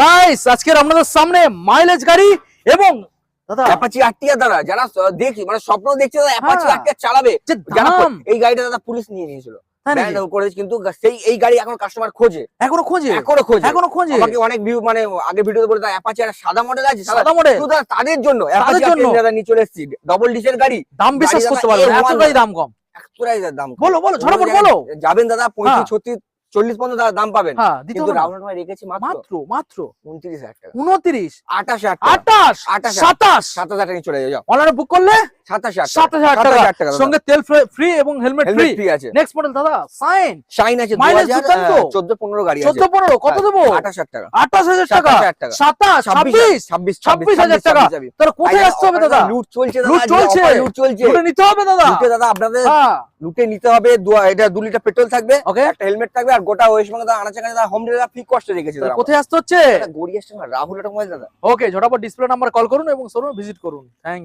Guys আজকের আপনাদের সামনে মাইলেজ গাড়ি এবং দাদা অ্যাপাচি আটটিয়া দাদা যারা দেখি মানে স্বপ্ন দেখছে দাদা অ্যাপাচি হ্যাঁ। আটটিয়া চালাবে। যারা এই গাড়িটা দাদা পুলিশ নিয়ে নিয়েছিল। তাই নাকি? ব্যান্ড করেছে কিন্তু সেই এই গাড়ি এখন কাস্টমার খোঁজে। এখনও খোঁজে? এখনও খোঁজে। এখনও খোঁজে? আমাকে অনেক ভিউ মানে আগে ভিডিওতে বলে অ্যাপাচি সাদা মডেল আছে সাদা মডেল শুধু তাদের জন্য অ্যাপাচি জন্য। দাদা নিয়ে চলে এসেছি। ডবল ডিসের গাড়ি। দাম বিশ্বাস করতে দাদা পারবেন না, A1 এতটাই দাম কম। দাম বলো বলো ঝটপট বলো যাবেন দাদা হ্যাঁ। পঁয়ত্রিশ ছত্রিশ চল্লিশ পর্যন্ত দাম পাবেন। হ্যাঁ কিন্তু। রেখেছি মাত্র। মাত্র উনত্রিশ হাজার টাকা। উনত্রিশ? আঠাশ আটাশ আটাশ। সাতাশ? সাতাশ হাজার টাকা চলে যাও অনলাইনে বুক করলে? সাতাশ হাজার সাতাশ হাজার সাতাশ টাকা। সঙ্গে তেল ফ্রি এবং হেলমেট ফ্রি আছে। নেক্সট মডেল দাদা সাইন শাইন আছে চোদ্দ পনেরো গাড়ি চোদ্দ পনেরো কত হ্যাঁ, দেবো? আঠাশ হাজার টাকা। আঠাশ হাজার টাকা। সাতাশ ছাব্বিশ ছাব্বিশ? ছাব্বিশ হাজার টাকা। তাহলে কোথায় আসতে হবে দাদা? লুট চলছে লুট চলছে। লুট চলছে। নিতে হবে দাদা। দাদা আপনাদের হ্যাঁ। লুটে নিতে হবে এটা দু লিটার পেট্রোল থাকবে ওকে একটা হেলমেট থাকবে আর গোটা ওয়েস্ট বেঙ্গল আনাচে কাছে হোম ডেলিভারি ফ্রি কষ্ট রেখেছে কোথায় আসতে হচ্ছে? গড়িয়া রাহুল এটা দাদা। ওকে ঝটাপট ডিসপ্লে নাম্বার কল করুন এবং শোরুমে ভিজিট করুন। থ্যাংক